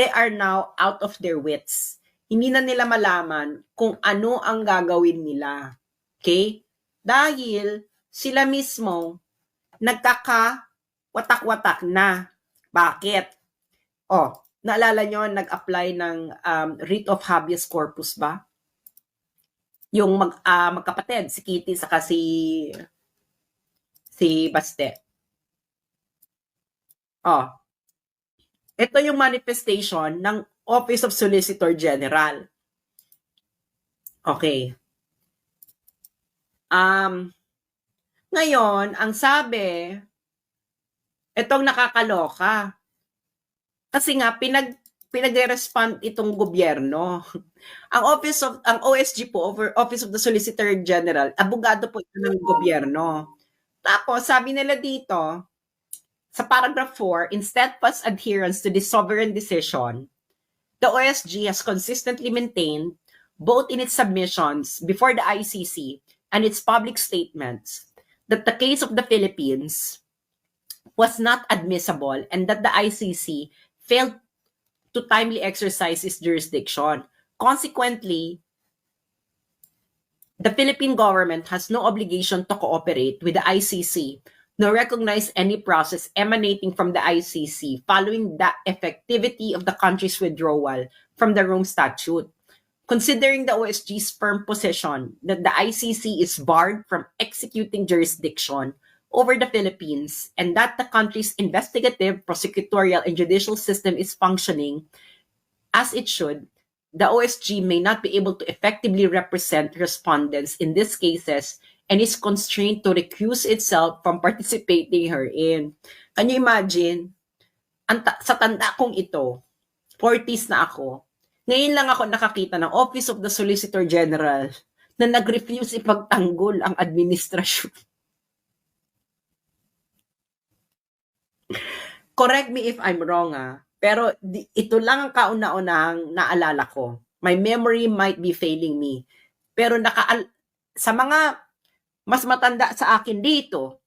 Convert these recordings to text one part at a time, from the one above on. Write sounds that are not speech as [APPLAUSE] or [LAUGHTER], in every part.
they are now out of their wits. Hindi na nila malaman kung ano ang gagawin nila. Okay? Dahil sila mismo nagkaka watak-watak na. Bakit? Oh, naalala nyo, nag-apply ng um, writ of habeas corpus ba? Yung mag, ah, magkapatid, si Kitty saka si si Baste. Oh. Ito yung manifestation ng Office of Solicitor General. Okay. Um, ngayon, ang sabi, itong nakakaloka. Kasi nga, pinag, pinag-respond itong gobyerno. [LAUGHS] Ang Office of, ang OSG po, over Office of the Solicitor General, abogado po ito ng gobyerno. Tapos, sabi nila dito, sa paragraph 4, in steadfast adherence to the sovereign decision, the OSG has consistently maintained, both in its submissions before the ICC and its public statements, that the case of the Philippines was not admissible and that the ICC failed to timely exercise its jurisdiction. Consequently, the Philippine government has no obligation to cooperate with the ICC nor recognize any process emanating from the ICC following the effectivity of the country's withdrawal from the Rome Statute. Considering the OSG's firm position that the ICC is barred from executing jurisdiction over the Philippines and that the country's investigative, prosecutorial, and judicial system is functioning as it should, the OSG may not be able to effectively represent respondents in these cases and is constrained to recuse itself from participating herein. Can you imagine? Ang ta- sa tanda kong ito, 40s na ako, ngayon lang ako nakakita ng Office of the Solicitor General na nag-refuse ipagtanggol ang administrasyon. [LAUGHS] Correct me if I'm wrong ah, pero ito lang ang kauna-unahang naalala ko. My memory might be failing me. Pero naka sa mga mas matanda sa akin dito,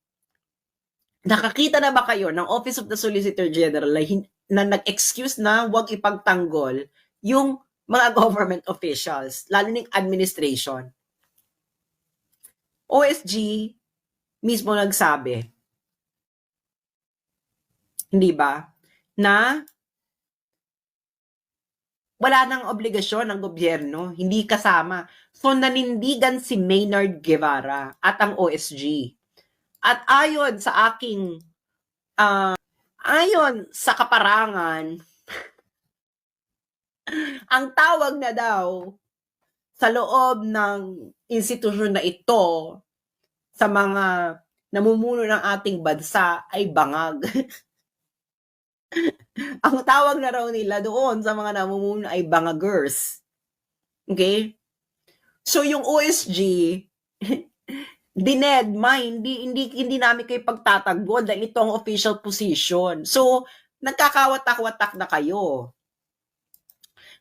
nakakita na ba kayo ng Office of the Solicitor General na, na nag-excuse na wag ipagtanggol yung mga [LAUGHS] government officials, lalo ng administration. OSG mismo nagsabi, hindi ba, na wala nang obligasyon ng gobyerno, hindi kasama. So nanindigan si Maynard Guevara at ang OSG. At ayon sa aking uh, ayon sa kaparangan [LAUGHS] ang tawag na daw sa loob ng institusyon na ito sa mga namumuno ng ating bansa ay bangag. [LAUGHS] ang tawag na raw nila doon sa mga namumuno ay bangagers. Okay? So yung OSG, [LAUGHS] dinedma, hindi, hindi, hindi namin kayo pagtatagbol dahil ito ang official position. So, nagkakawatak-watak na kayo.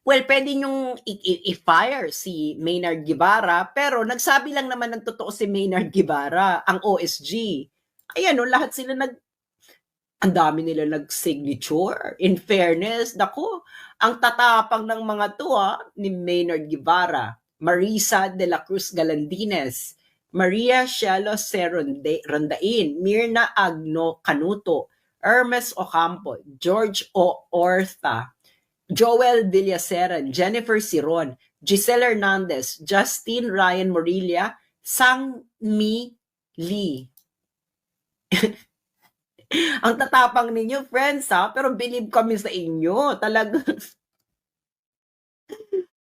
Well, pwede nyong i-fire si Maynard Guevara, pero nagsabi lang naman ng totoo si Maynard Guevara, ang OSG. Ayan, no, lahat sila nag... Ang dami nila nag-signature. In fairness, dako, ang tatapang ng mga to ha, ni Maynard Guevara, Marisa de la Cruz Galandines, Maria Cielo Rondain, Mirna Agno Canuto, Hermes Ocampo, George O. Ortha, Joel Villaseran, Jennifer Siron, Giselle Hernandez, Justin Ryan Morilla, Sang Mi Lee. [LAUGHS] Ang tatapang ninyo, friends, ha? Pero believe kami sa inyo. Talaga. [LAUGHS]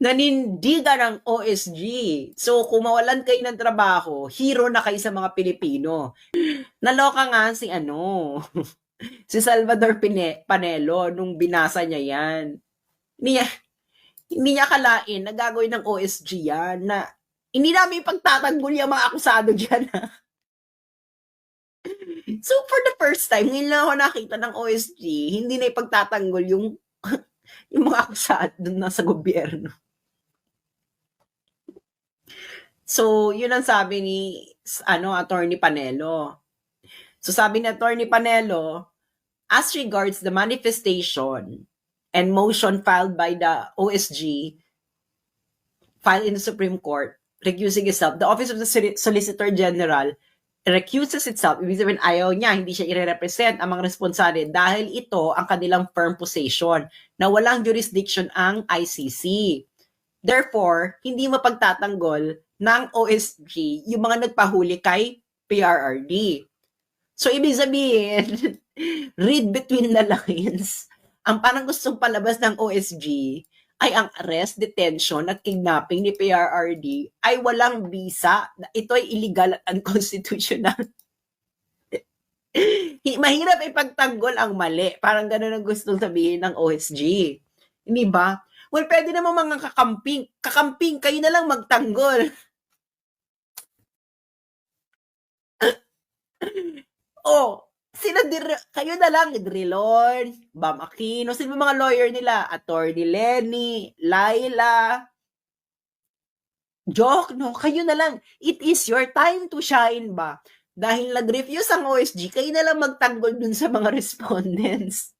Nanindigan ng OSG. So, kung mawalan kayo ng trabaho, hero na kayo sa mga Pilipino. Naloka nga si ano, [LAUGHS] si Salvador Pine Panelo nung binasa niya yan hindi niya, hindi niya kalain na gagawin ng OSG yan na hindi namin pagtatanggol yung mga akusado dyan. Ha? so for the first time, ngayon lang ako nakita ng OSG, hindi na ipagtatanggol yung [LAUGHS] yung mga akusado na sa gobyerno. So, yun ang sabi ni ano, Attorney Panelo. So, sabi ni Attorney Panelo, as regards the manifestation and motion filed by the OSG filed in the Supreme Court recusing itself, the Office of the Soli- Solicitor General recuses itself, ibig sabihin ayaw niya, hindi siya i-represent ang mga responsable dahil ito ang kanilang firm position na walang jurisdiction ang ICC. Therefore, hindi mapagtatanggol ng OSG yung mga nagpahuli kay PRRD. So, ibig sabihin, [LAUGHS] read between the lines, ang parang gustong palabas ng OSG ay ang arrest, detention at kidnapping ni PRRD ay walang visa. Ito ay illegal at unconstitutional. [LAUGHS] Hi- Mahirap ipagtanggol ang mali. Parang ganun ang gustong sabihin ng OSG. Hindi ba? Well, pwede naman mga kakamping. Kakamping, kayo na lang magtanggol. oh, sila dir kayo na lang, Drilon, Bam Aquino, sino mga lawyer nila? Attorney Lenny, Laila, Joke, no? Kayo na lang. It is your time to shine ba? Dahil nag-refuse ang OSG, kayo na lang magtanggol dun sa mga [LAUGHS] respondents.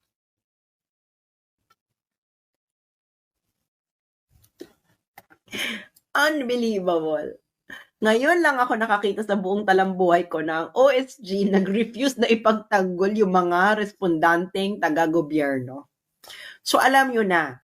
Unbelievable. Ngayon lang ako nakakita sa buong talambuhay ko na OSG [LAUGHS] nag-refuse na ipagtanggol yung mga respondanteng taga-gobyerno. So alam nyo na,